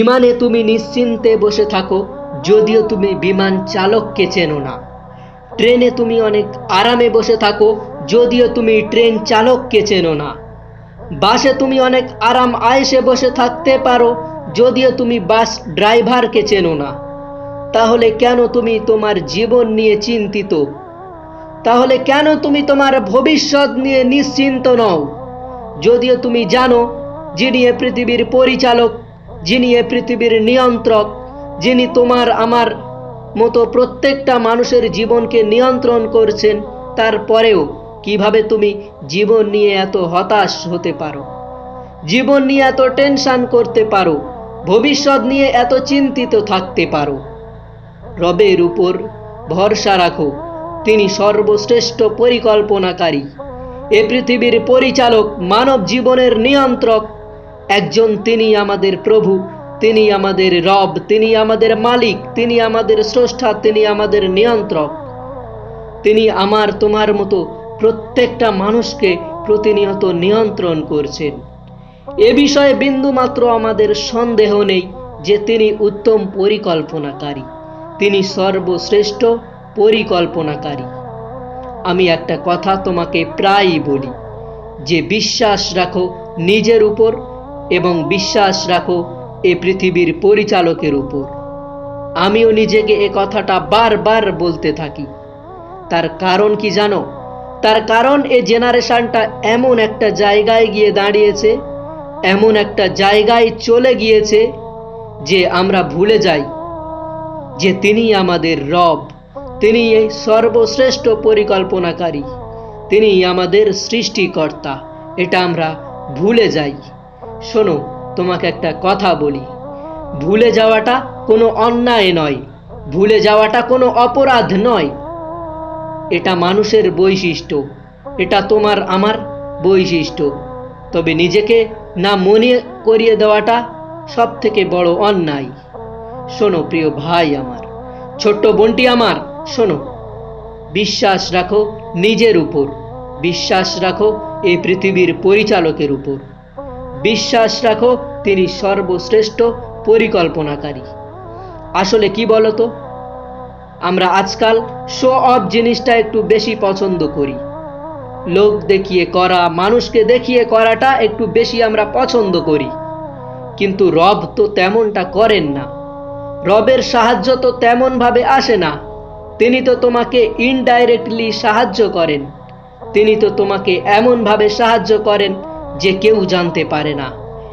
বিমানে তুমি নিশ্চিন্তে বসে থাকো, যদিও তুমি বিমান চালককে চেনো না। ট্রেনে তুমি অনেক আরামে বসে থাকো, যদিও তুমি ট্রেন চালককে চেনো না। বাসে তুমি অনেক আরাম আয়েসে বসে থাকতে পারো, যদিও তুমি বাস ড্রাইভারকে চেনো না। তাহলে কেন তুমি তোমার জীবন নিয়ে চিন্তিত? তাহলে কেন তুমি তোমার ভবিষ্যৎ নিয়ে নিশ্চিন্ত নও? যদিও তুমি জানো, যিনি পৃথিবীর পরিচালক যিনি এ পৃথিবীর নিয়ন্ত্রক, যিনি তোমার আমার মতো প্রত্যেকটা মানুষের জীবনকে নিয়ন্ত্রণ করছেন, তারপরেও কীভাবে তুমি জীবন নিয়ে এত হতাশ হতে পারো? জীবন নিয়ে এত টেনশন করতে পারো? ভবিষ্যৎ নিয়ে এত চিন্তিত থাকতে পারো? রবের উপর ভরসা রাখো, তিনি সর্বশ্রেষ্ঠ পরিকল্পনাকারী। এ পৃথিবীর পরিচালক মানব জীবনের নিয়ন্ত্রক একজন তিনি আমাদের প্রভু, তিনি আমাদের রব, তিনি আমাদের মালিক, তিনি আমাদের স্রষ্টা, তিনি আমাদের নিয়ন্ত্রক। তিনি আমার, তোমার মতো প্রত্যেকটা মানুষকে প্রতিনিয়ত নিয়ন্ত্রণ করছেন। এ বিষয়ে বিন্দুমাত্র আমাদের সন্দেহ নেই যে তিনি উত্তম পরিকল্পনাকারী। তিনি সর্বশ্রেষ্ঠ পরিকল্পনাকারী। আমি একটা কথা তোমাকে প্রায়ই বলি, যে বিশ্বাস রাখো নিজের উপর এবং বিশ্বাস রাখো, এ পৃথিবীর পরিচালকের উপর। আমিও নিজেকে এ কথাটা বারবার বলতে থাকি। তার কারণ কি জানো? তার কারণ এ জেনারেশনটা এমন একটা জায়গায় গিয়ে দাঁড়িয়েছে, এমন একটা জায়গায় চলে গিয়েছে যে আমরা ভুলে যাই যে তিনি আমাদের রব, তিনি এই সর্বশ্রেষ্ঠ পরিকল্পনাকারী, তিনি আমাদের সৃষ্টিকর্তা, এটা আমরা ভুলে যাই। শোনো, তোমাকে একটা কথা বলি। ভুলে যাওয়াটা কোনো অন্যায় নয়, ভুলে যাওয়াটা কোনো অপরাধ নয়। এটা মানুষের বৈশিষ্ট্য, এটা তোমার আমার বৈশিষ্ট্য। তবে নিজেকে না মনে করিয়ে দেওয়াটা সব থেকে বড় অন্যায়। শোনো, প্রিয় ভাই আমার, ছোট্ট বোনটি আমার, শোনো, বিশ্বাস রাখো নিজের উপর, বিশ্বাস রাখো এই পৃথিবীর পরিচালকের উপর। বিশ্বাস রাখো, তিনি সর্বশ্রেষ্ঠ পরিকল্পনাকারী। আসলে কি বলতো? আমরা আজকাল শো অফ জিনিসটা একটু বেশি পছন্দ করি। লোক দেখিয়ে করা, মানুষকে দেখিয়ে করাটা একটু বেশি আমরা পছন্দ করি। কিন্তু রব তো তেমনটা করেন না। রবের সাহায্য তো তেমনভাবে আসে না। তিনি তো তোমাকে ইনডাইরেক্টলি সাহায্য করেন। তিনি তো তোমাকে এমনভাবে সাহায্য করেন যে কেউ জানতে পারে না,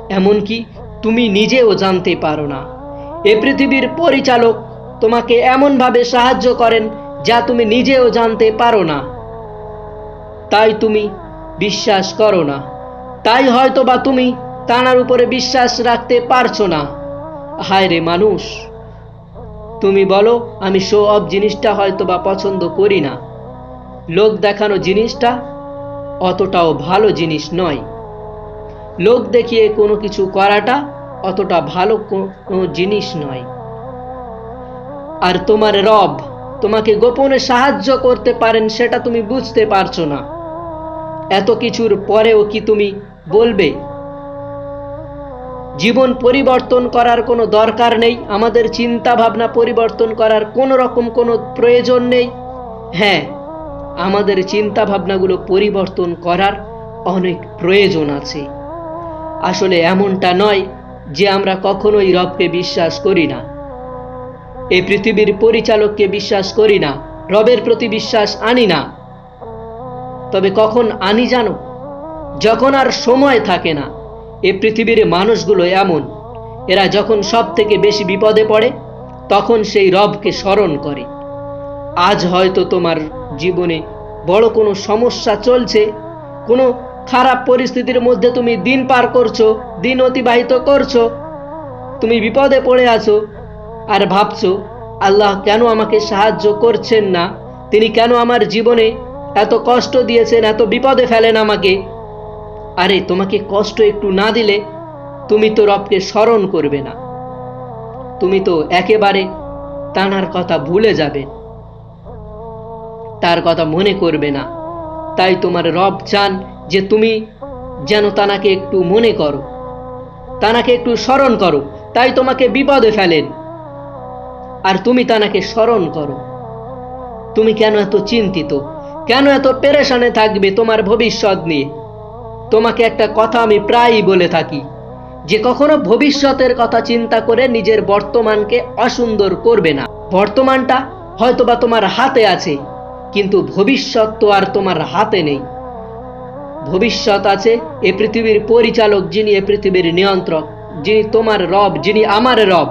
এমনকি তুমি নিজেও জানতে পারো না। এ পৃথিবীর পরিচালক তোমাকে এমনভাবে সাহায্য করেন যা তুমি নিজেও জানতে পারো না। তাই তুমি বিশ্বাস করো না। তাই হয়তো বা তুমি তানার উপরে বিশ্বাস রাখতে পারছ না। হায় রে মানুষ! তুমি বলো, আমি শো অফ জিনিসটা হয়তো বা পছন্দ করি না। লোক দেখানো জিনিসটা অতটাও ভালো জিনিস নয়। লোক দেখিয়ে কোনো কিছু করাটা অতটা ভালো কোনো জিনিস নয়। আর তোমার রব তোমাকে গোপনে সাহায্য করতে পারেন সেটা তুমি বুঝতে পারছ না। এত কিছুর পরেও কি তুমি বলবে? জীবন পরিবর্তন করার কোনো দরকার নেই, আমাদের চিন্তা ভাবনা পরিবর্তন করার কোনো রকম কোনো প্রয়োজন নেই। হ্যাঁ আমাদের চিন্তা ভাবনাগুলো পরিবর্তন করার অনেক প্রয়োজন আছে। আসলে এমনটা নয় যে আমরা কখনোই রবকে বিশ্বাস করি না। এই পৃথিবীর পরিচালককে বিশ্বাস করি না, রবের প্রতি বিশ্বাস আনি না। তবে কখন আনি জানো? যখন আর সময় থাকে না। এ পৃথিবীর মানুষগুলো এমন। এরা যখন সব থেকে বেশি বিপদে পড়ে, তখন সেই রবকে স্মরণ করে। আজ হয়তো তোমার জীবনে বড় কোনো সমস্যা চলছে, কোনো খারাপ পরিস্থিতির মধ্যে তুমি দিন পার করছ, দিন অতিবাহিত করছ। তুমি বিপদে পড়ে আছো আর ভাবছ, আল্লাহ কেন আমাকে সাহায্য করছেন না? তিনি কেন আমার জীবনে এত কষ্ট দিয়েছেন, এত বিপদে ফেলেন আমাকে? আরে, তোমাকে কষ্ট একটু না দিলে তুমি তো রবকে স্মরণ করবে না। তুমি তো একেবারে তানার কথা ভুলে যাবে। তার কথা মনে করবে না। তাই তোমার রব চান যে তুমি যেন তানাকে একটু মনে করো, তানাকে একটু স্মরণ করো, তাই তোমাকে বিপদে ফেলেন আর তুমি তানাকে স্মরণ করো। তুমি কেন এত চিন্তিত? কেন এত পেরেশানে থাকবে তোমার ভবিষ্যৎ নিয়ে? তোমাকে একটা কথা আমি প্রায়ই বলে থাকি, যে কখনো ভবিষ্যতের কথা চিন্তা করে নিজের বর্তমানকে অসুন্দর করবে না। বর্তমানটা হয়তোবা তোমার হাতে আছে, কিন্তু ভবিষ্যৎ তো আর তোমার হাতে নেই। ভবিষ্যৎ আছে, এ পৃথিবীর পরিচালক যিনি, এ পৃথিবীর নিয়ন্ত্রক যিনি, তোমার রব, যিনি আমার রব,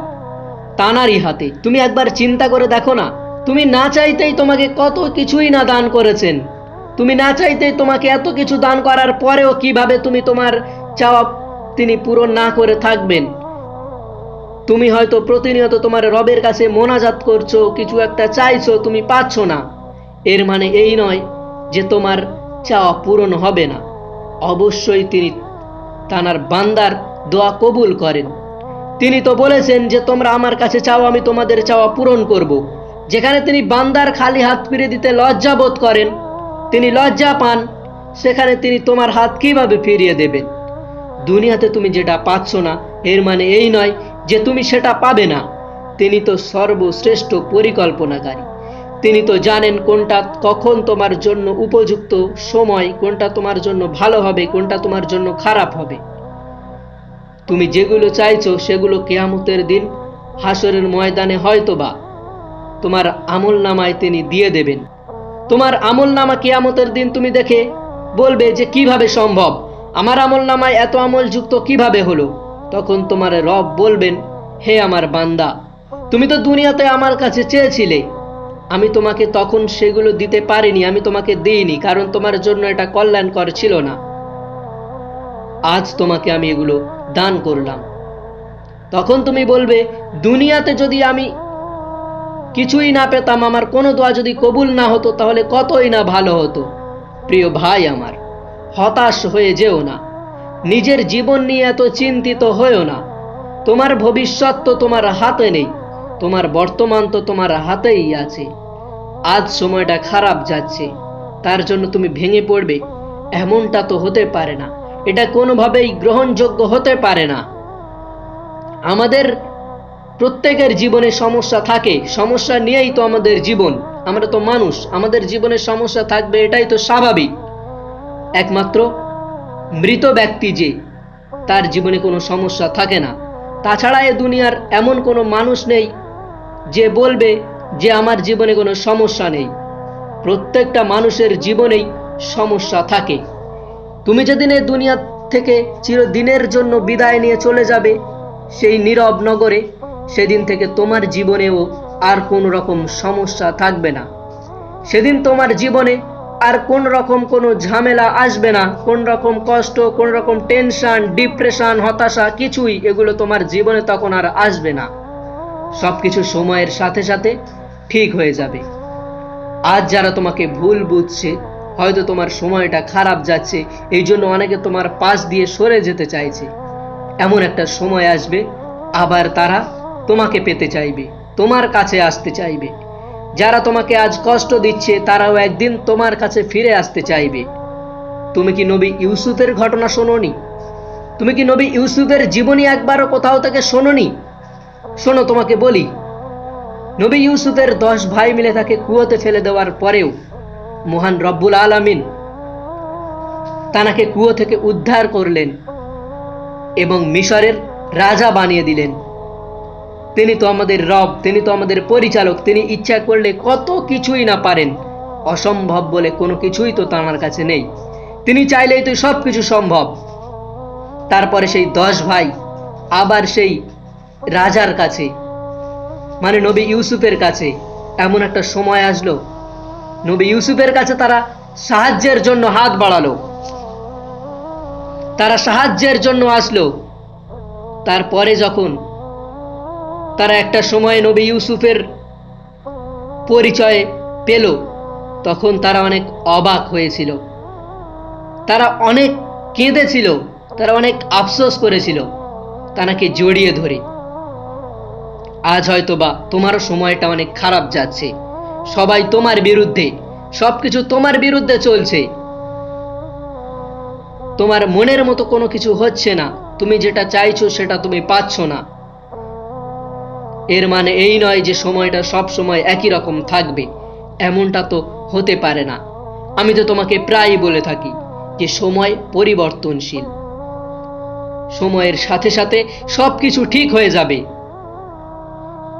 তানারই হাতে। তুমি একবার চিন্তা করে দেখো না, তুমি না চাইতেই তোমাকে কত কিছুই না দান করেছেন। তুমি না চাইতেই তোমাকে এত কিছু দান করার পরেও কীভাবে তুমি তোমার চাওয়া তিনি পূরণ না করে থাকবেন। তুমি হয়তো প্রতিনিয়ত তোমার রবের কাছে মোনাজাত করছ, কিছু একটা চাইছো, তুমি পাচ্ছ না। এর মানে এই নয় যে তোমার চাওয়া পূরণ হবে না। অবশ্যই তিনি তানার বান্দার দোয়া কবুল করেন। তিনি তো বলেছেন যে, তোমরা আমার কাছে চাও, আমি তোমাদের চাওয়া পূরণ করব। যেখানে তিনি বান্দার খালি হাত ফিরে দিতে লজ্জা বোধ করেন। তিনি লজ্জা পান, সেখানে তিনি তোমার হাত কীভাবে ফিরিয়ে দেবেন? দুনিয়াতে তুমি যেটা পাচ্ছ না, এর মানে এই নয় যে, তুমি সেটা পাবে না। তিনি তো সর্বশ্রেষ্ঠ পরিকল্পনাকারী। তিনি তো জানেন কোনটা কখন তোমার জন্য উপযুক্ত সময়, কোনটা তোমার জন্য ভালো হবে, কোনটা তোমার জন্য খারাপ হবে। তুমি যেগুলো চাইছো সেগুলো কেয়ামতের দিন হাসরের ময়দানে হয়তোবা তোমার আমল নামায় তিনি দিয়ে দেবেন। তোমার আমল নামা কেয়ামতের দিন তুমি দেখে বলবে যে কীভাবে সম্ভব? আমার আমল নামায় এত আমল যুক্ত কীভাবে হলো? তখন তোমার রব বলবেন, হে আমার বান্দা, তুমি তো দুনিয়াতে আমার কাছে চেয়েছিলে আমি তোমাকে তখন সেগুলো দিতে পারিনি, আমি তোমাকে দিইনি, কারণ তোমার জন্য এটা কল্যাণকর ছিল না। আজ তোমাকে আমি এগুলো দান করলাম। তখন তুমি বলবে, দুনিয়াতে যদি আমি কিছুই না পেতাম, আমার কোনো দোয়া যদি কবুল না হতো, তাহলে কতই না ভালো হতো। প্রিয় ভাই আমার, হতাশ হয়ে যেও না। নিজের জীবন নিয়ে এত চিন্তিত হয়েও না। তোমার ভবিষ্যৎ তো তোমার হাতে নেই, তোমার বর্তমান তো তোমার হাতেই আছে। আজ সময়টা খারাপ যাচ্ছে। তার জন্য তুমি ভেঙে পড়বে। এমনটা তো হতে পারে না। এটা কোনোভাবেই গ্রহণযোগ্য হতে পারে না। আমাদের প্রত্যেকের জীবনে সমস্যা থাকে। সমস্যা নিয়েই তো আমাদের জীবন। আমরা তো মানুষ। আমাদের জীবনে সমস্যা থাকবে, এটাই তো স্বাভাবিক। একমাত্র মৃত ব্যক্তি যে, তার জীবনে কোনো সমস্যা থাকে না। তাছাড়া এ দুনিয়ার এমন কোনো মানুষ নেই যে বলবে যে আমার জীবনে কোনো সমস্যা নেই। প্রত্যেকটা মানুষের জীবনেই সমস্যা থাকে। তুমি যেদিন এই দুনিয়া থেকে চিরদিনের জন্য বিদায় নিয়ে চলে যাবে, সেই নীরব নগরে সেদিন থেকে তোমার জীবনেও আর কোন রকম সমস্যা থাকবে না। সেদিন তোমার জীবনে আর কোন রকম কোনো ঝামেলা আসবে না। কোন রকম কষ্ট, কোন রকম টেনশন ডিপ্রেশন হতাশা কিছুই এগুলো তোমার জীবনে তখন আর আসবে না। সব কিছু সময়ের সাথে সাথে ঠিক হয়ে যাবে। আজ যারা তোমাকে ভুল বুঝছে, হয়তো তোমার সময়টা খারাপ যাচ্ছে, এই জন্য অনেকে তোমার পাশ দিয়ে সরে যেতে চাইছে। এমন একটা সময় আসবে, আবার তারা তোমাকে পেতে চাইবে, তোমার কাছে আসতে চাইবে। যারা তোমাকে আজ কষ্ট দিচ্ছে, তারাও একদিন তোমার কাছে ফিরে আসতে চাইবে। তুমি কি নবী ইউসুফের ঘটনা শোনোনি? তুমি কি নবী ইউসুফের জীবনী একবারও কোথাও থেকে শোনোনি? শোনো, তোমাকে বলি নবী ইউসুফের দশ ভাই মিলে তাকে কুয়োতে ফেলে দেওয়ার পরেও মহান রব্বুল আলামিন তানাকে কুয়ো থেকে উদ্ধার করলেন এবং মিশরের রাজা বানিয়ে দিলেন। তিনি তো আমাদের রব, তিনি তো আমাদের পরিচালক, তিনি ইচ্ছা করলে কত কিছুই না পারেন। অসম্ভব বলে কোনো কিছুই তো তাঁর কাছে নেই। তিনি চাইলেই তো সব কিছু সম্ভব। তারপরে সেই দশ ভাই আবার সেই রাজার কাছে মানে নবী ইউসুফের কাছে। এমন একটা সময় আসলো। নবী ইউসুফের কাছে তারা সাহায্যের জন্য হাত বাড়ালো। তারা সাহায্যের জন্য আসলো। তারপরে যখন তারা একটা সময় নবী ইউসুফের পরিচয় পেল, তখন তারা অনেক অবাক হয়েছিল। তারা অনেক কেঁদেছিল, তারা অনেক আফসোস করেছিল। তানাকে জড়িয়ে ধরে। আজ হয়তো বা তোমারও সময়টা অনেক খারাপ যাচ্ছে। সবাই তোমার বিরুদ্ধে, সবকিছু তোমার বিরুদ্ধে চলছে। তোমার মনের মতো কোনো কিছু হচ্ছে না, তুমি যেটা চাইছো সেটা তুমি পাচ্ছ না। এর মানে এই নয় যে সময়টা সব সময় একই রকম থাকবে, এমনটা তো হতে পারে না। আমি তো তোমাকে প্রায়ই বলে থাকি যে সময় পরিবর্তনশীল। সময়ের সাথে সাথে সব কিছু ঠিক হয়ে যাবে।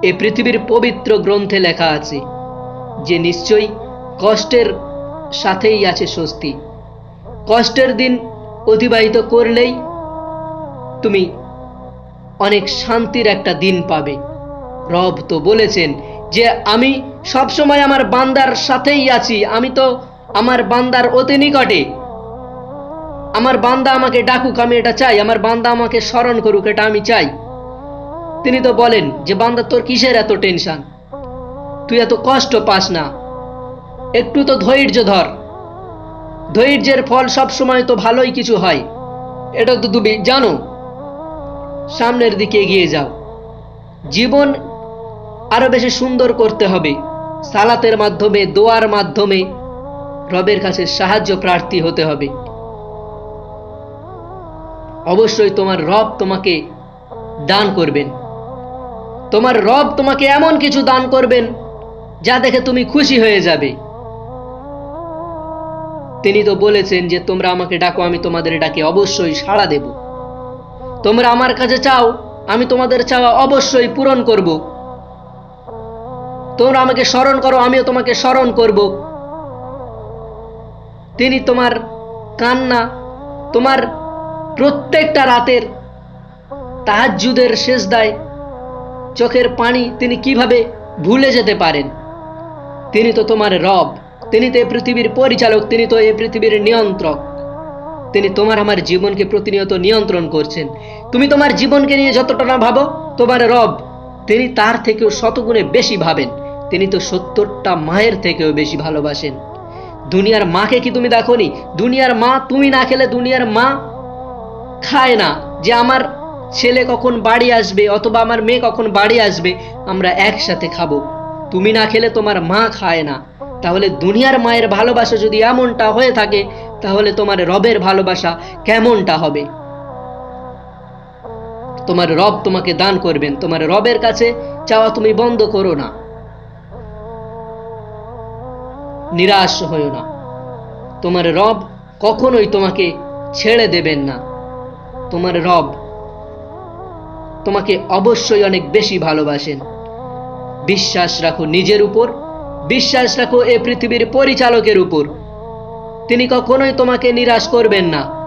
এ পৃথিবীর পবিত্র গ্রন্থে লেখা আছে, যে নিশ্চয়ই কষ্টের সাথেই আছে স্বস্তি। কষ্টের দিন অতিবাহিত করলেই তুমি অনেক শান্তির একটা দিন পাবে। রব তো বলেছেন যে, আমি সব সময় আমার বান্দার সাথেই আছি। আমি তো আমার বান্দার অতি নিকটে। আমার বান্দা আমাকে ডাকুক, আমি এটা চাই। আমার বান্দা আমাকে স্মরণ করুক, এটা আমি চাই। তিনি তো বলেন যে, বান্দা, তোর কিসের এত টেনশন তুই এত কষ্ট পাস না। একটু তো ধৈর্য ধর। ধৈর্যের ফল সব সময় তো ভালোই কিছু হয়। এটা তো তুমি জানো। সামনের দিকে এগিয়ে যাও। জীবন আরও বেশি সুন্দর করতে হবে। সালাতের মাধ্যমে, দোয়ার মাধ্যমে রবের কাছে সাহায্য প্রার্থী হতে হবে। অবশ্যই তোমার রব তোমাকে দান করবেন। তোমার রব তোমাকে এমন কিছু দান করবেন যা দেখে তুমি খুশি হয়ে যাবে। তিনি তো বলেছেন যে, তোমরা আমাকে ডাকো, আমি তোমাদের ডাকে অবশ্যই সাড়া দেব। তোমরা আমার কাছে চাও, আমি তোমাদের চাওয়া অবশ্যই পূরণ করব। তোমরা আমাকে স্মরণ করো, আমিও তোমাকে স্মরণ করব। তিনি তোমার কান্না, তোমার প্রত্যেকটা রাতের তাহাজ্জুদের শেষ দায় চোখের পানি তিনি কীভাবে ভুলে যেতে পারেন? তিনি তো তোমার রব, তিনি তো এই পৃথিবীর পরিচালক, তিনি তো এই পৃথিবীর নিয়ন্ত্রক। তিনি তোমার আমার জীবনকে প্রতিনিয়ত নিয়ন্ত্রণ করছেন। তুমি তোমার জীবনকে নিয়ে যতটা না ভাবো, তোমার রব, তিনি তার থেকেও শতগুণে বেশি ভাবেন। তিনি তো সত্তরটা মায়ের থেকেও বেশি ভালোবাসেন। দুনিয়ার মাকে কি তুমি দেখোনি? দুনিয়ার মা, তুমি না খেলে দুনিয়ার মা খায় না। যে আমার ছেলে কখন বাড়ি আসবে অথবা আমার মেয়ে কখন বাড়ি আসবে, আমরা একসাথে খাব। তুমি না খেলে তোমার মা খায় না। তাহলে দুনিয়ার মায়ের ভালোবাসা যদি এমনটা হয়ে থাকে, তাহলে তোমার রবের ভালোবাসা কেমনটা হবে? তোমার রব তোমাকে দান করবেন, তোমার রবের কাছে চাওয়া তুমি বন্ধ করো না। নিরাশ হইও না। তোমার রব কখনোই তোমাকে ছেড়ে দেবেন না। তোমার রব তোমাকে অবশ্যই অনেক বেশি ভালোবাসেন। বিশ্বাস রাখো নিজের উপর, বিশ্বাস রাখো এ পৃথিবীর পরিচালকের উপর। তিনি কখনোই তোমাকে নিরাশ করবেন না।